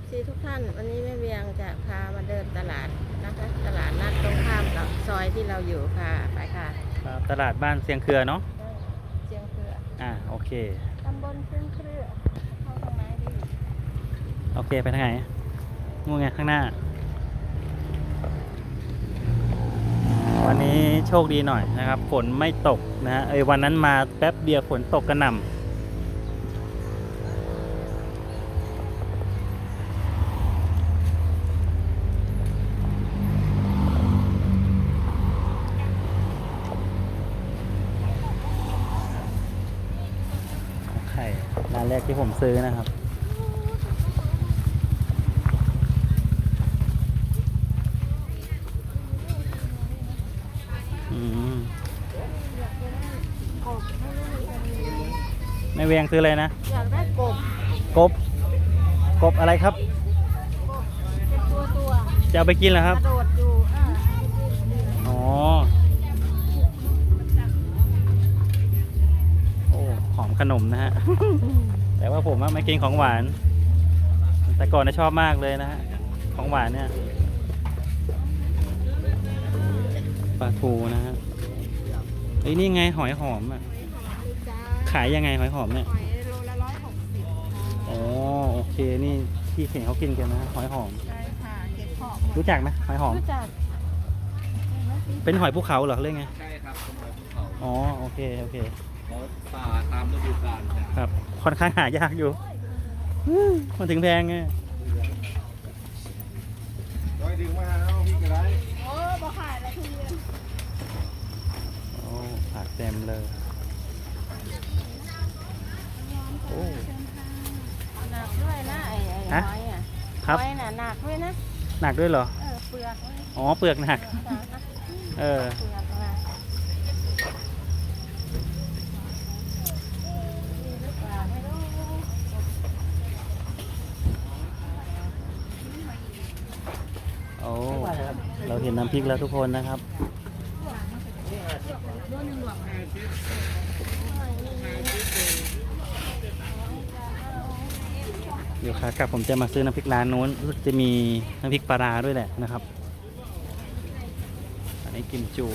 FC ทุกท่าน วันนี้แม่เวียงจะพามาเดินตลาดนะคะ ตลาดนัดตรงข้ามกับซอยที่เราอยู่ค่ะ ไปค่ะครับตลาดบ้านเสียงเครือเนาะ เจียงเครืออ่า โอเค ตำบลเชียงเครือเข้าทางไหนดีโอเค ไปทางไหนงูไงข้างหน้า วันนี้โชคดีหน่อยนะครับ ฝนไม่ตกนะฮะเอยวันนั้นมาแป๊บเดียวฝนตกกระหน่ำ แรกที่ผมซื้อนะครับอืมกบให้ลูกอันนี้แม่เวียงซื้ออะไรนะ อยากได้กบ กบ กบอะไรครับ เป็นตัวตัวจะเอาไปกินเหรอครับกระโดดอยู่อ่าอ๋อ โอ้ หอมขนมนะฮะ แต่ว่าผมอะไม่กินของหวาน แต่ก่อนนะชอบมากเลยนะฮะ ของหวานเนี่ยปลาทูนะฮะเฮ้ยนี่ไงหอยหอมอะจ้าขายยังไงหอยหอมเนี่ย หอยโลละร้อยหกสิบค่ะอ๋อโอเคนี่ที่เห็นเขากินกันนะหอยหอม ใช่ค่ะเก็บของรู้จักไหมหอยหอม รู้จักเป็นหอยภูเขาเหรอเรื่องไง ใช่ครับเป็นหอยภูเขา อ๋อโอเคโอเคเขาป่าตามฤดูกาลนะครับ ค่อนข้างหายากอยู่อืมมันถึงแพงไงร้อยดึงมาเอาพี่ก็ได้โอ้บ่ขายแล้วทุเรียนโอ้ผักเต็มเลยโอ้หนักด้วยนะไอ้ไอ้ฮะหอยอะครับหอยน่ะหนักด้วยนะหนักด้วยเหรอเออเปลือกมันอ๋อเปลือกหนักจ้ะเออ เปลือกนะดีหรือเปล่าไม่รู้ โอ้ เราเห็นน้ำพริกแล้วทุกคนนะครับ เดี๋ยวขากลับผมจะมาซื้อน้ำพริกร้านนู้นจะมีน้ำพริกปลาราด้วยแหละนะครับ อันนี้กิมจู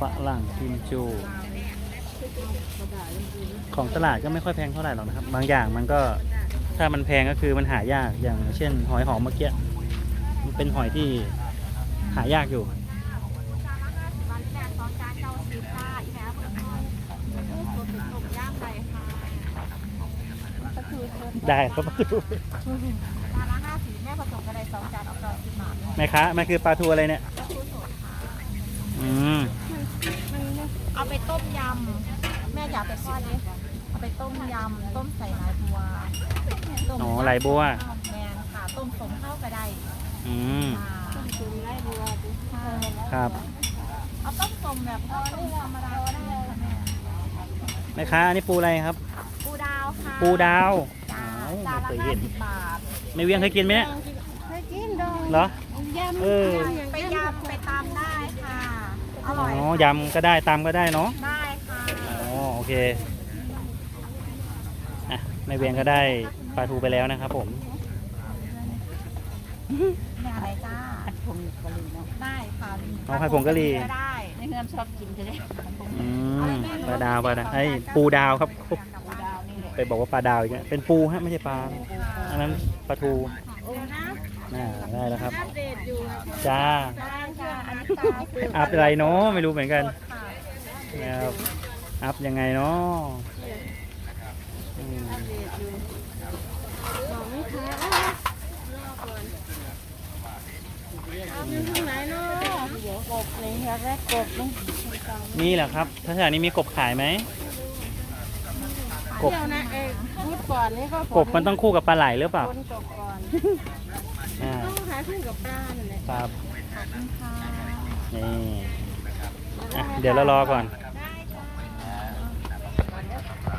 ฝรั่งกิมจูของตลาดก็ไม่ค่อยแพงเท่าไหร่หรอกนะครับ บางอย่างมันก็ถ้ามันแพงก็คือมันหายากอย่างเช่น หอยหอมเมื่อกี้ เป็นหอยที่หายากอยู่วันแรกสองจานเก้าสิบค่ะอีแม่เพิ่งทอดตัวเป็นต้มย่างไปค่ะก็คือเชิญได้ครับจาละห้าสิบแม่ผสมกันไดสองจานเอาเก้าสิบบาทแม่ค้าแม่คือปลาทูอะไรเนี่ยก็คือสดค่ะอืมเอาไปต้มยำ แม่อยากไปทอดนี้เอาไปต้มยำ ต้มใส่ลายบัวต้มอ๋อไหลบัวแมนค่ะ ต้มสมข้าวก็ได้ อืมต้มตุ๋นลายบัวครับเอาต้มสมแบบเอาต้มธรรมดาก็ได้ค่ะแม่แม่ค้าอันนี้ปูอะไรครับ ปูดาวค่ะปูดาวจ้าอ๋อจานละไม่เคยห้าเห็นสิบบาทไม่เวียงเคยกินไหมเนี่ยเคยกินดองเหรอยำเออไปยำไปตามได้ค่ะออ๋ร่อยอยำก็ได้ตำก็ได้เนาะได้ค่ะอ๋อโอเคอะแม่เวียงก็ได้ปลาทูไปแล้วนะครับผม แม่อะไรจ้าผมกะหรี่เนาะได้ค่ะน้องไข่ผงกะหรี่ก็ได้ในเฮือนชอบกินจะได้อืมปลาดาวปลาดาวไอ้ยปูดาวครับปูดาวนี่แหละไปบอกว่าปลาดาวอีกแล้วเป็นปูฮะไม่ใช่ปลาอันนั้นปลาทูโอ้นะน่าได้แล้วครับ อัปเดตอยู่จ้าได้ค่ะอันนี้ตาเปลือกอัพอะไรเนาะไม่รู้เหมือนกันค่ะนะครับอัพยังไงเนาะอืมอัปเดตอยู่บอกไม่ค่ะรอก่อนเอาอยู่ทางไห นเนาะเดี๋ยวกบเลยอยากได้กบนี่นี่แหละครับถ้าแถวนี้มีกบขายไหม กบ เดี๋ยวนะเอกพูดก่อนนี่ก็กบมันต้องคู่กับปลาไหลหรือเปล่า คนกบก่อนอ่า ต้องหาคู่กับปลานั่นแหละครับขอบคุณค่ะนี่อะเดี๋ยวเรารอก่อนได้ค่ะ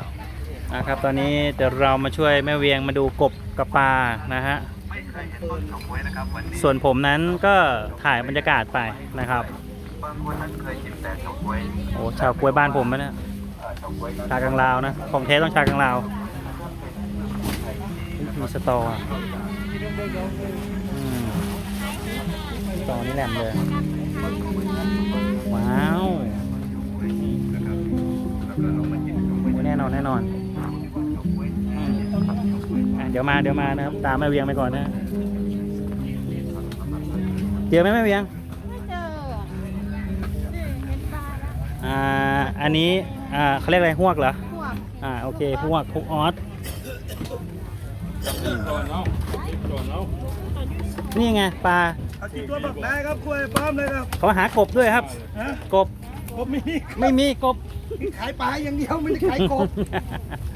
นะครับ ตอนนี้เดี๋ยวเรามาช่วยแม่เวียงมาดูกบกับปลานะฮะ ส่วนผมนั้นก็ถ่ายบรรยากาศไปนะครับโอ้ชาวกล้วยบ้านผมนะเนี่ยชากังลาวนะของแท้ต้องชากังลาวมีสตออะอืมสตอนี่แหลมเลยว้าวโอ้แน่นอนแน่นอนอืม อะเดี๋ยวมาเดี๋ยวมานะครับ ตามแม่เวียงไปก่อนนะ เจอไหมแม่เวียง ไม่เจอเห็นปลาแล้วอ่า อันนี้ อ่าเขาเรียกอะไรหวกเหรอ พวกอ่า โอเคหวกฮุกออสนี่ไงปลาเอากี่ตัวบอกได้ครับกล้วยพร้อมเลยครับเขาหากบด้วยครับ ฮะกบ ผมไม่มีไม่มีกบ ขายปลาอย่างเดียวไม่ได้ขายกบ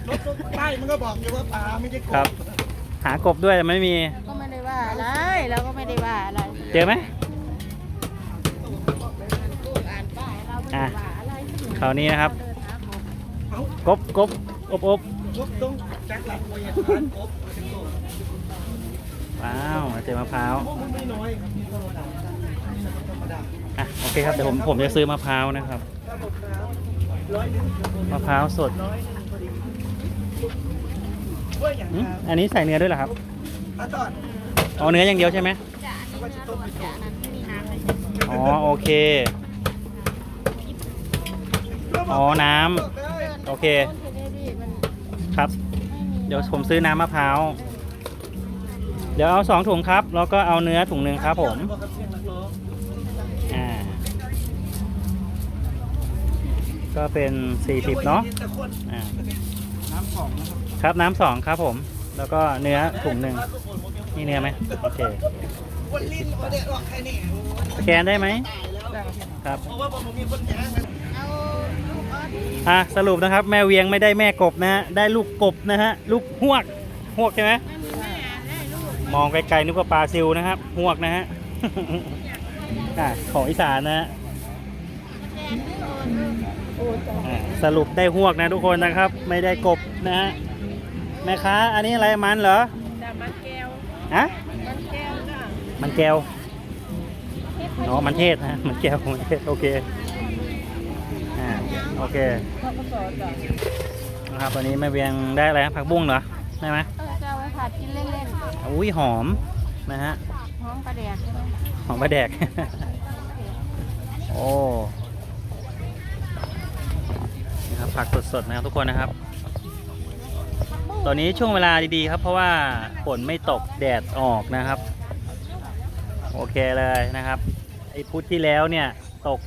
รถป้ายมันก็บอกอยู่ว่าปลาไม่ใช่กบครับหากบด้วยแต่ไม่มี ก็ไม่ได้ว่าอะไรเราก็ไม่ได้ว่าอะไรเจอไหม อ่านป้ายเราไม่ได้ว่าอะไรคราวนี้นะครับ เดินหาผมเอ้ากบกบอบอบกบต้องจักหลักกล้วยร้านกบมาถึงกบว้าวเจอมะพร้าว พวกมันไม่น้อยครับธรรมดาธรรมดา อะโอเคครับเดี๋ยวผมผมจะซื้อมะพร้าวนะครับถ้าหมดแล้วร้อยหนึ่งมะพร้าวสดร้อยหนึ่งพอดีกล้วยอย่างอืมครับอันนี้ใส่เนื้อด้วยเหรอครับถ้าตอนเอาเนื้ออย่างเดียวใช่ไหมจะอันนี้เนื้อล้วนจะอันนั้นไม่มีน้ำเลยอ๋อโอเคอ๋อน้ำโอเค ต้นเทเนดีมันครับ ไม่มีเดี๋ยวผมซื้อน้ำมะพร้าว เดี๋ยวเอาสองถุงครับ แล้วก็เอาเนื้อถุงหนึ่งครับผมอ่า ก็เป็นสี่สิบเนาะอ่าน้ำสองนะครับครับน้ำสองครับผม แล้วก็เนื้อถุงหนึ่งนี่เนื้อไหมโอเควันลิ้นวันเด็ดออกแค่นี้สแกนได้ไหมได้ครับครับเพราะว่าผมมีคนแจ้งนะเอาลูกออสอะสรุปนะครับ แม่เวียงไม่ได้แม่กบนะฮะได้ลูกกบนะฮะลูกหวกหวกใช่ไหมไม่มีแม่ได้ลูกมองไกลๆนึกว่าปลาซิวนะครับหวกนะฮะอะของอีสานนะฮะแดนนี่โอนลูกโอนจ้ะอะสรุปได้หวกนะทุกคนนะครับ ไม่ได้กบนะฮะแม่ค้าอันนี้อะไรมันเหรอดามันแก้วฮะมันแก้วจ้ะมันแก้วอ๋อมันเทศนะมันแก้วมันเทศโอเคอ่าโอเคข้าวสอจ้ะนะครับตอนนี้แม่เวียงได้อะไรนะผักบุ้งเหรอได้ไหมเออจะเอาไว้ผัดกินเล่นอุ้ยหอมนะฮะๆหอมกระเดียดใช่ไหม หอมปลาแดก โอ้ นะครับผักสดๆนะครับทุกคนนะครับ ตอนนี้ช่วงเวลาดีๆครับ เพราะว่าฝนไม่ตกแดดออกนะครับ โอเคเลยนะครับไอ้พุธที่แล้วเนี่ยตก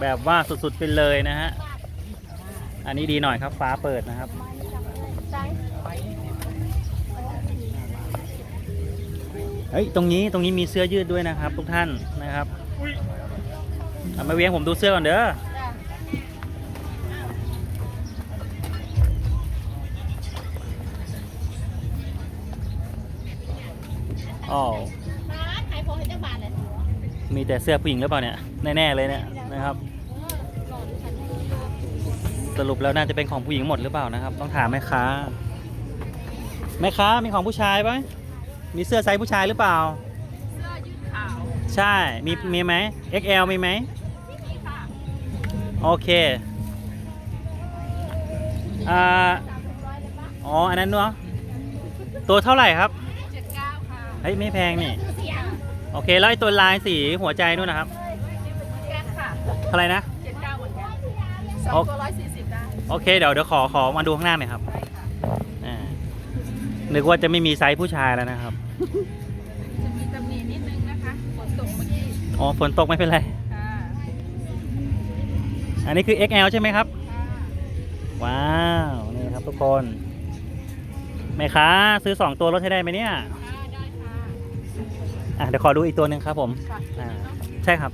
แบบว่าสุดๆไปเลยนะฮะอันนี้ดีหน่อยครับฟ้าเปิดนะครับเฮ้ยตรงนี้ตรงนี้มีเสื้อยืดด้วยนะครับ ทุกท่านนะครับเอามาเวียงผมดูเสื้อก่อนเด้อ จ้ะอ๋อมาขายของให้เจ้าบ้านเลยมีแต่เสื้อผู้หญิงหรือเปล่าเนี่ย แน่ๆเลยเนี่ยนะครับหล่อดิฉันสรุปแล้วน่าจะเป็นของผู้หญิงหมดหรือเปล่านะครับ ต้องถามแม่ค้า แม่ค้ามีของผู้ชายปะมีเสื้อไซส์ผู้ชายหรือเปล่า เสื้อยืดขาว ใช่ มีมีไหม XL มีไหมนี่ค่ะ โอเค อ่า อ๋อ อันนั้นเนาะ ตัวเท่าไหร่ครับเจ็ดเก้าค่ะ เฮ้ยไม่แพงนี่ เสียงโอเคแล้วไอ้ตัวลายสีหัวใจนู่นนะครับ แก๊สค่ะเท่าไหร่นะ เจ็ดเก้าเหมือนกันสอโองตัวร้อยสี่สิบได้โอเคเดี๋ยวเดี๋ยวขอขอมาดูข้างหน้าหน่อยครับอ่านึกว่าจะไม่มีไซส์ผู้ชายแล้วนะครับ จะมีตำหนินิดนึงนะคะฝนตกเมื่อกี้อ๋อฝนตกไม่เป็นไร ค่ะอันนี้คือ XL ใช่ไหมครับ ค่ะว้าว นี่ครับทุกคน แม่ค้าซื้อ 2 ตัวลดให้ได้ไหมเนี่ยค่ะได้ค่ะ อะเดี๋ยวขอดูอีกตัวหนึ่งครับผมอ่าใช่ครับ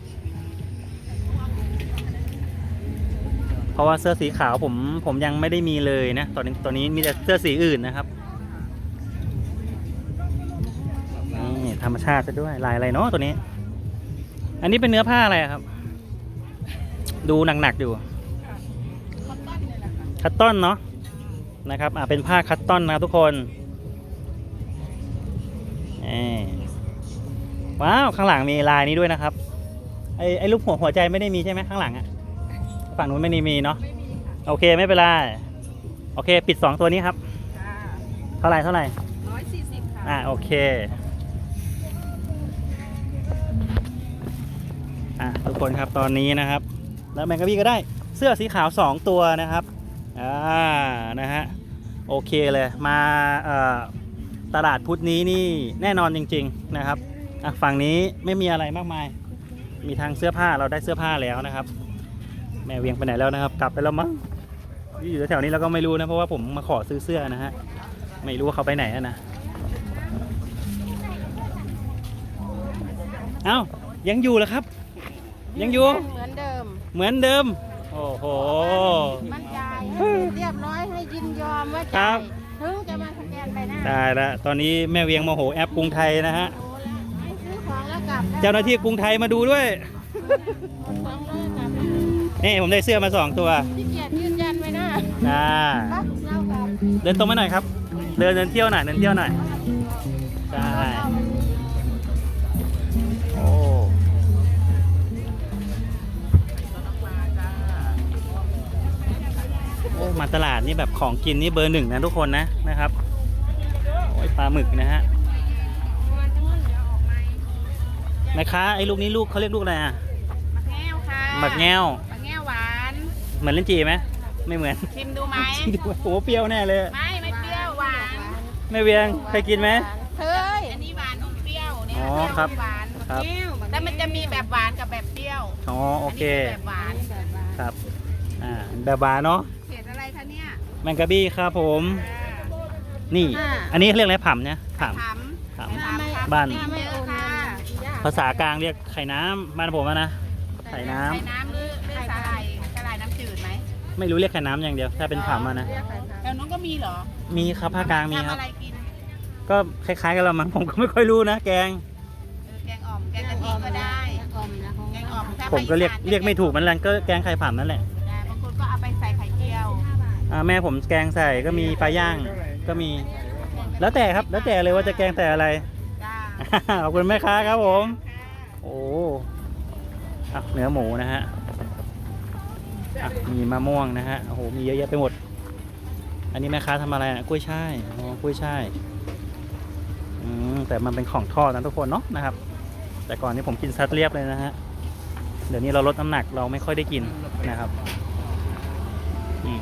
เพราะว่าเสื้อสีขาวผมผมยังไม่ได้มีเลยนะตอนนี้ตอนนี้มีแต่เสื้อสีอื่นนะครับนี่ธรรมชาติซะด้วยลายอะไรเนาะตัวนี้ อันนี้เป็นเนื้อผ้าอะไรครับ ดูหนักๆอยู่คัตตอนเนาะนะครับอ่าเป็นผ้าคัตตอนนะทุกคนนี่ ว้าว ข้างหลังมีลายนี้ด้วยนะครับ ไอไอรูปหัวหัวใจไม่ได้มีใช่ไหมข้างหลังอะฝั่งนู้นไม่ได้มีเนาะไม่มีค่ะโอเคไม่เป็นไรโอเค ปิดสองตัวนี้ครับค่ะเท่าไหร่เท่าไหร่ร้อยสี่สิบอะโอเคอะทุกคนครับตอนนี้นะครับ แล้วแมงกะพี่ก็ได้เสื้อสีขาว2ตัวนะครับอ่านะฮะโอเคเลยมาเอ่อตลาดพุธนี้นี่แน่นอนจริง ๆนะครับ อะฝั่งนี้ไม่มีอะไรมากมาย มีทางเสื้อผ้าเราได้เสื้อผ้าแล้วนะครับ แม่เวียงไปไหนแล้วนะครับ กลับไปแล้วมั้งอยู่แถวๆนี้เราก็ไม่รู้นะเพราะว่าผมมาขอซื้อเสื้อนะฮะไม่รู้ว่าเขาไปไหนอะนะเอ้ายังอยู่เหรอครับ ยังอยู่เหมือนเดิม เหมือนเดิม โอ้โหมันจ่ายให้เรียบร้อยให้ยินยอมว่าครัจ่าบยถึงจะมาสแกนไปหน้าได้แล้วตอนนี้แม่เวียงโมโหแอปกรุงไทยนะฮะ เจ้าหน้าที่กรุงไทยมาดูด้วยของแล้วกลับนี่ผมได้เสื้อมาสองตัวที่เกียรยืนยันไว้หน้าอ่าปั๊บเรากลับเดินตรงมาหน่อยครับ เดินเดินเที่ยวหน่อยเดินเที่ยวหน่อยใช่โอ้โอ้มาตลาดนี่แบบของกินนี่เบอร์หนึ่งนะทุกคนนะนะครับโอ้ยปลาหมึกนะฮะ แม่ค้าไอ้ลูกนี้ลูกเขาเรียกลูกอะไรอะมักแง่วค่ะหมักแง้วมักแง่วหวาน เหมือนลิ้นจี่ไหมไม่เหมือนชิมดูไหมดูโอ้โหเปรี้ยวแน่เลยไม่ ไม่เปรี้ยวหวาน แม่เวียงเคยกินไหมเคยอันนี้หวานอมเปรี้ยวเนี่ยอ๋อเปรี้ยวครับหวานครับแต่มันจะมีแบบหวานกับแบบเปรี้ยวอ๋อโอเคนนี้แบบหวาน ครับอ่าแบบบาร์เนาะเผ็ดอะไรคะเนี่ยแมงกะบี้ครับผม นี่อ่าอันนี้เขาเรียกอะไรผำเนี่ยผถามำผถามครับบ้านไม่เจอค่ะำ ภาษากลางเรียกไข่น้ำบ้านผมอะนะ ไข่น้ำ ไข่น้ำหรือหรือสาหร่ายสาหร่ายน้ำจืดไหมไม่รู้เรียกไข่น้ำอย่างเดียว ถ้าเป็นผำอะนะ แถวนู้นก็มีเหรอมีครับภาคกลางมีคทำรับ อะไรกินก็คล้ายๆกันละมั้งผมก็ไม่ค่อยรู้นะ แกง เออแกงอ่อมแกงกะทิก็ได้แกงอ่อมถ้าผมก็เรียกภาคอีสานเรียกไม่ถูกเหมือนกันก็แกงไข่ผำนั่นแหละได้บางคนก็เอาไปใส่ไข่เจียวอ่าแม่ผมแกงใส่ก็มีปลาย่างก็มี แล้วแต่ครับ แล้วแต่เลยว่าจะแกงแต่อะไรจ้า ขอบคุณแม่ค้าครับผม โอ้เนื้อหมูนะฮะมีมะม่วงนะฮะ โอ้โห มีเยอะแยะไปหมด อันนี้แม่ค้าทำอะไรอะ กล้วยช่ายอ๋อกล้วยช่ายอืมแต่มันเป็นของทอดนะทุกคนเนาะนะครับ แต่ก่อนนี้ผมกินซัดเรียบเลยนะฮะ เดี๋ยวนี้เราลดน้ำหนักเราไม่ค่อยได้กินนะครับอืม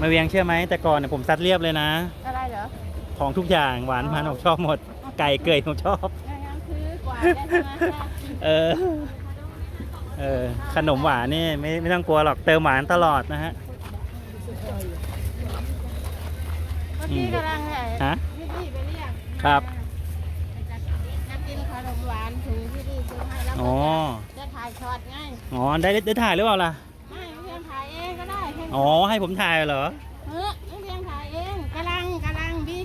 มาเวียงเชื่อไหมแต่ก่อนเนี่ยผมซัดเรียบเลยนะ อะไรเหรอ ของทุกอย่างหวานมันผมชอบหมด ไก่เกยผมชอบยังคือกว่าได้ใช่ไหมคะเออ เออ ขนมหวานนี่ไม่ไม่ต้องกลัวหรอกเติมหวานตลอดนะฮะ เมื่อกี้กำลังไงฮะพี่พี่ไปเรียกครับจะกินขนมหวานถึงที่พี่ซื้อให้แล้วอ๋อ จะถ่ายช็อตไงอ๋อ ได้ได้ถ่ายหรือเปล่าล่ะ ไม่เพียงถ่ายเองก็ได้แค่อ๋อ ให้ผมถ่ายเหรอ เออ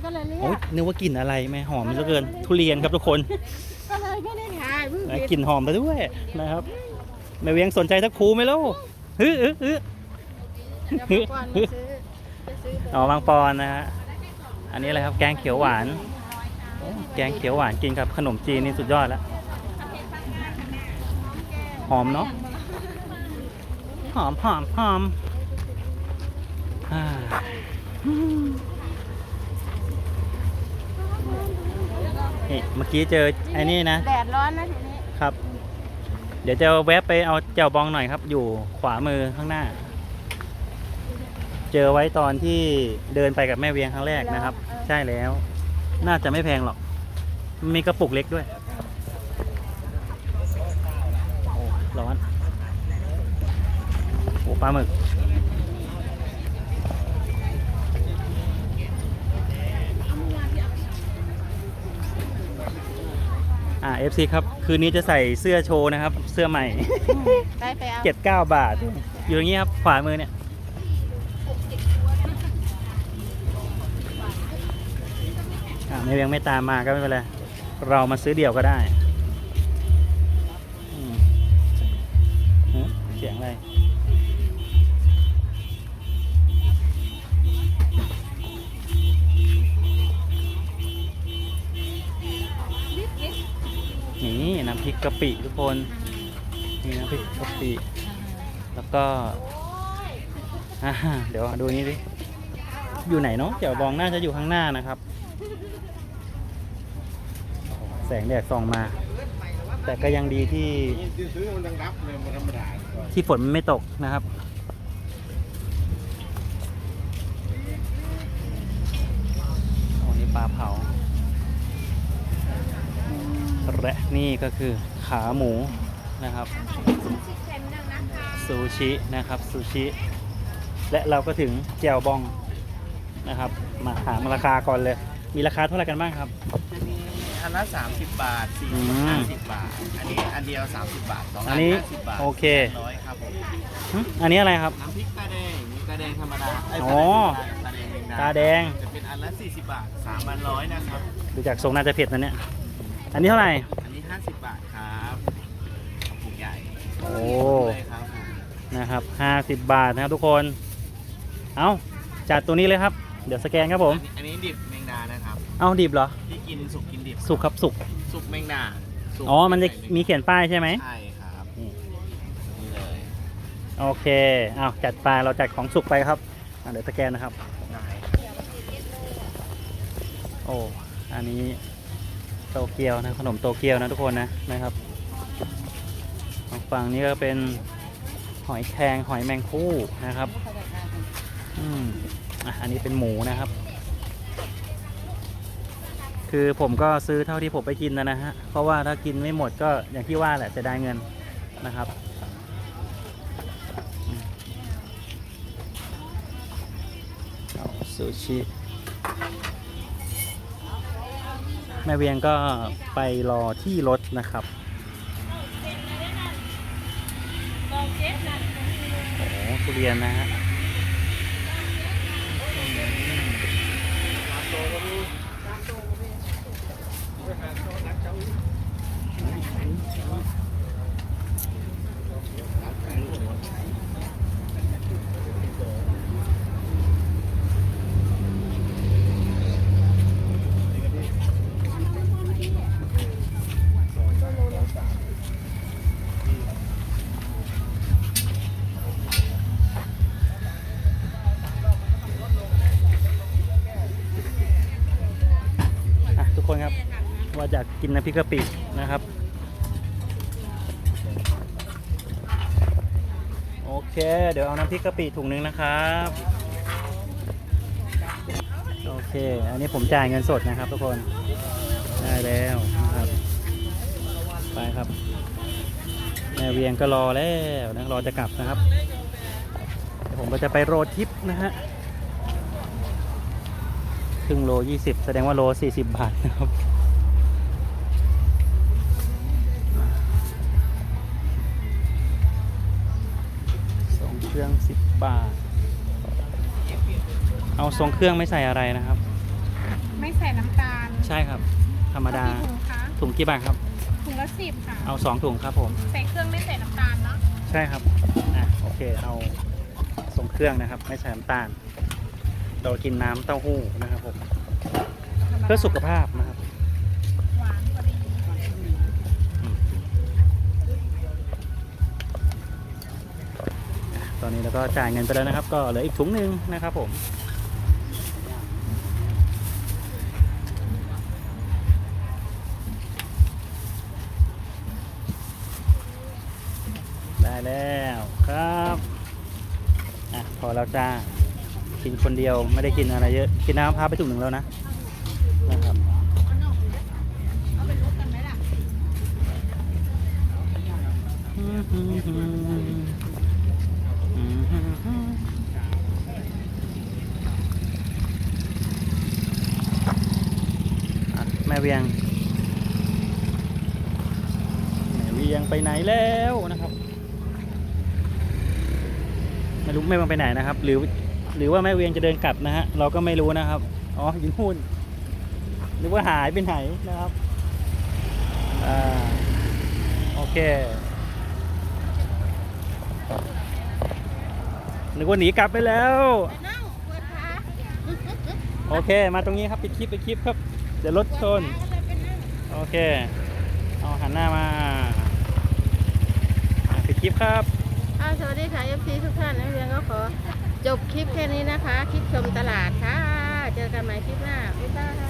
ก็เลยเรียโอ้ยกนึกว่ากลิ่นอะไรแม่หอมเหลือเกิน ทุเรียนครับทุกคนก็เลยไม่ได้ถ่ายเพิ่งนะผิดกลิ่นหอมไปด้วยนะครับแม่เวียงสนใจสักครูไหมลูกฮึฮึฮึ เดี๋ยวก่อนมาซื้อจะซื้ออ๋อบางปอนนะฮะ อันนี้อะไรครับ แกงเขียวหวานโอ้แกงเขียวหวานกินกับขนมจีนนี่สุดยอดแล้ว หอมเนาะ หอมหอมหอมอ่า นี่เมื่อกี้เจอไอ้นี่นะ แดดร้อนนะทีนี้ครับ เดี๋ยวจะแวะไปเอาแจ่วบองหน่อยครับ อยู่ขวามือข้างหน้า เจอไว้ตอนที่เดินไปกับแม่เวียงครั้งแรกนะครับ ใช่แล้ว น่าจะไม่แพงหรอก มีกระปุกเล็กด้วยโอ้ร้อนโอ้ปลาหมึก อ่า FC ครับ คืนนี้จะใส่เสื้อโชว์นะครับ เสื้อใหม่ไปไปเอาเจ็ดเก้าบาท อยู่อย่างนี้ครับ ขวามือเนี่ย อ่าไม่ยังไม่ตามมาก็ไม่เป็นไร เรามาซื้อเดี่ยวก็ได้อืมหือเสียงอะไร นี่น้ำพริกกะปิทุกคนนี่น้ำพริกกะปิแล้วก็เดี๋ยวดูนี่ดิอยู่ไหนเนาะเดี๋ยวบองน่าจะอยู่ข้างหน้านะครับ แสงแดดส่องมา แต่ก็ยังดีที่ที่ฝนไม่ตกนะครับ นี่ก็คือขาหมูนะครับชิคเค็มหนึ่งนะคะซูชินะครับซูชิ และเราก็ถึงแจ่วบองนะครับ มาถามราคาก่อนเลย มีราคาเท่าไหร่กันบ้างครับ จะมีอันละ 30 บาท4อืม50บาท อันนี้อันเดียว 30 บาทสองอัอันนนี้50บาทโอเคร้อยครับผมหึอันนี้อะไรครับ น้ำพริกตาแดงมีตาแดงธรรมดาเยอ๋อตาแดงแมงดาตาแดงจะเป็นอันละ 40 บาท3อันร้อยนะครับดูจากทรงน่าจะเผ็ดนะเนี่ย อันนี้เท่าไหร่อันนี้ 50 บาทครับกระปุกใหญ่โอ้เลยครับผมนะครับห้าสิบบาทนะครับทุกคน เอาจัดตัวนี้เลยครับ เดี๋ยวสแกนครับผมอันนี้อันนี้ดิบแมงดานะครับ เอาดิบเหรอ ที่กินสุกกินดิบสุกครับสุก สุกแมงดาสุกอ๋อ มันจะมีเขียนป้ายใช่ไหม ใช่ครับนี่นี่เลยโอเค เอาจัดไปเราจัดของสุกไปครับอะเดี๋ยวสแกนนะครับ ได้โอ้ อันนี้ โตเกียวนะขนมโตเกียวนะทุกคนนะนะครับฝั่งนี้ก็เป็นหอยแครงหอยแมงคู่นะครับอืมอะอันนี้เป็นหมูนะครับ คือผมก็ซื้อเท่าที่ผมไปกินนะนะฮะเพราะว่าถ้ากินไม่หมดก็อย่างที่ว่าแหละจะได้เงินนะครับเอาซูชิ แม่เวียงก็ไปรอที่รถนะครับโอ้โหทุเรียนนะฮะอ กินน้ำพริกกะปินะครับ โอเค เดี๋ยวเอาน้ำพริกกะปิถุงหนึงนะครับ โอเค อันนี้ผมจ่ายเงินสดนะครับทุกคน ได้แล้วนะครับ ไปครับแม่เวียงก็รอแล้วนะรอจะกลับนะครับ ผมก็จะไปโรดทิปนะฮะครึ่งโล 20 แสดงว่าโล 40 บาทนะครับ บาท เอาทรงเครื่องไม่ใส่อะไรนะครับ ไม่ใส่น้ำตาลใช่ครับ ธรรมดากี่ถุงคะถุงกี่บาทครับ ถุงละสิบค่ะ เอา2ถุงครับผม ใส่เครื่องไม่ใส่น้ำตาลเนาะ ใช่ครับ อะโอเค เอาทรงเครื่องนะครับ ไม่ใส่น้ำตาล เรากินน้ำเต้าหู้นะครับผม เพื่อสุขภาพนะครับ อนนี้เราก็จ่ายเงินไปแล้วนะครับ ก็เหลืออีกถุงหนึ่งนะครับผมได้แล้วครับอะพอแล้วจ้ากินคนเดียวไม่ได้กินอะไรเยอะกินน้ำพาไปถุงหนึ่งแล้วนะนะครับอาเป็นลูกกันไหมล่ะ อะแม่ เวียงแม่เวียงไปไหนแล้วนะครับไม่รู้แม่เวียงไปไหนนะครับ หรือหรือว่าแม่เวียงจะเดินกลับนะฮะเราก็ไม่รู้นะครับอ๋ออยินพูนหรือว่าหายไปไหนนะครับอ่าโอเคนึกว่าหนีกลับไปแล้วนั่งเปิดขาโอเค มาตรงนี้ครับปิดคลิปปิดคลิปครับ เดี๋ยวรถชน โอเค เอาหันหน้ามาปิดคลิปครับอ่าสวัสดีค่ะเอฟซีทุกท่านนักเรียนก็ขอ จบคลิปแค่นี้นะคะ คลิปชมตลาดค่ะ เจอกันใหม่คลิปหน้าบ๊ายบาย